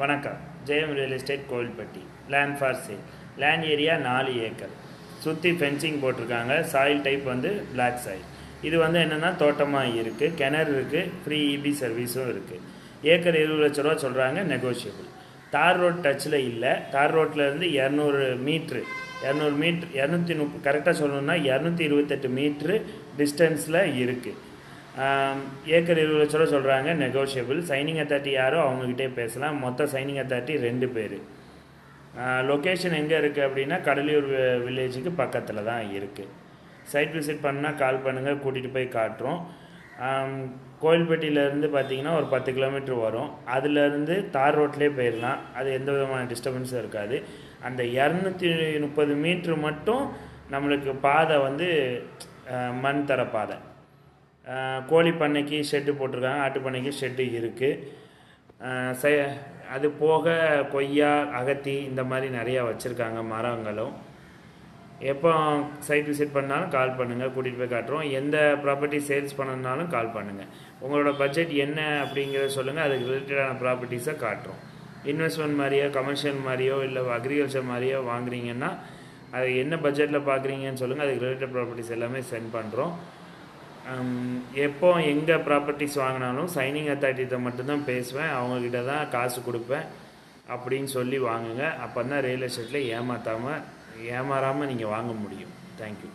வணக்கம். Jayam real estate Kovilpatti. Land for sale land area நாலு acre. சுற்றி fencing போட்டிருக்காங்க. சாயில் டைப் வந்து பிளாக் சாயில் இது வந்து என்னென்னா தோட்டமாக இருக்குது கிணறு இருக்குது ஃப்ரீ இபி சர்வீஸும் இருக்குது ஏக்கர் இருபது லட்ச ரூபா சொல்கிறாங்க நெகோஷியபிள் தார் ரோட் டச்சில் இல்லை. தார் ரோட்டில் இருந்து இரநூறு மீட்ரு இரநூறு மீட்ரு இரநூத்தி முப்பது கரெக்டாக சொல்லணுன்னா இரநூத்தி இருபத்தெட்டு மீட்ரு டிஸ்டன்ஸில் இருக்குது ஏக்கர் இருபது லட்ச ரூபா சொல்கிறாங்க நெகோஷியபிள் சைனிங் அத்தாரிட்டி யாரோ அவங்கக்கிட்டே பேசலாம். மொத்த சைனிங் அத்தாரிட்டி ரெண்டு பேர். லொக்கேஷன் எங்கே இருக்குது அப்படின்னா கடலூர் வி- வில்லேஜுக்கு பக்கத்தில் தான் இருக்குது சைட் விசிட் பண்ணால் கால் பண்ணுங்கள் கூட்டிகிட்டு போய் காட்டுறோம். கோயில்பட்டியிலேருந்து பார்த்தீங்கன்னா ஒரு பத்து கிலோமீட்டர் வரும். அதுலேருந்து தார் ரோட்லேயே போயிடலாம். அது எந்த விதமான டிஸ்டர்பன்ஸும் இருக்காது. அந்த இரநூத்தி முப்பது மீட்ரு மட்டும் நம்மளுக்கு பாதை வந்து மண் தர பாதை. கோழி பண்ணைக்கு ஷெட்டு போட்டிருக்காங்க ஆட்டு பண்ணைக்கு ஷெட்டு இருக்குது அது போக கொய்யா அகத்தி இந்த மாதிரி நிறையா வச்சுருக்காங்க மரங்களும். எப்போ சைட் விசிட் பண்ணாலும் கால் பண்ணுங்கள் கூட்டிகிட்டு போய் காட்டுறோம். எந்த ப்ராப்பர்ட்டி சேல்ஸ் பண்ணணுனாலும் கால் பண்ணுங்கள் உங்களோட பட்ஜெட் என்ன அப்படிங்கிறத சொல்லுங்கள் அதுக்கு ரிலேட்டடான ப்ராப்பர்ட்டிஸை காட்டுறோம். இன்வெஸ்ட்மெண்ட் மாதிரியோ கமர்ஷியல் மாதிரியோ இல்லை அக்ரிகல்ச்சர் மாதிரியோ வாங்குறீங்கன்னா அது என்ன பட்ஜெட்டில் பார்க்குறீங்கன்னு சொல்லுங்கள் அதுக்கு ரிலேட்டட் ப்ராப்பர்ட்டிஸ் எல்லாமே சென்ட் பண்ணுறோம் எப்போ எங்கே ப்ராப்பர்ட்டிஸ் வாங்கினாலும் சைனிங் அத்தாரிட்டிகிட்ட மட்டும்தான் பேசுவேன். அவங்கக்கிட்ட தான் காசு கொடுப்பேன். அப்படின்னு சொல்லி வாங்குங்க. அப்போ தான் ரியல் எஸ்டேட்டில் ஏமாற்றாமல் ஏமாறாமல் நீங்கள் வாங்க முடியும். தேங்க்யூ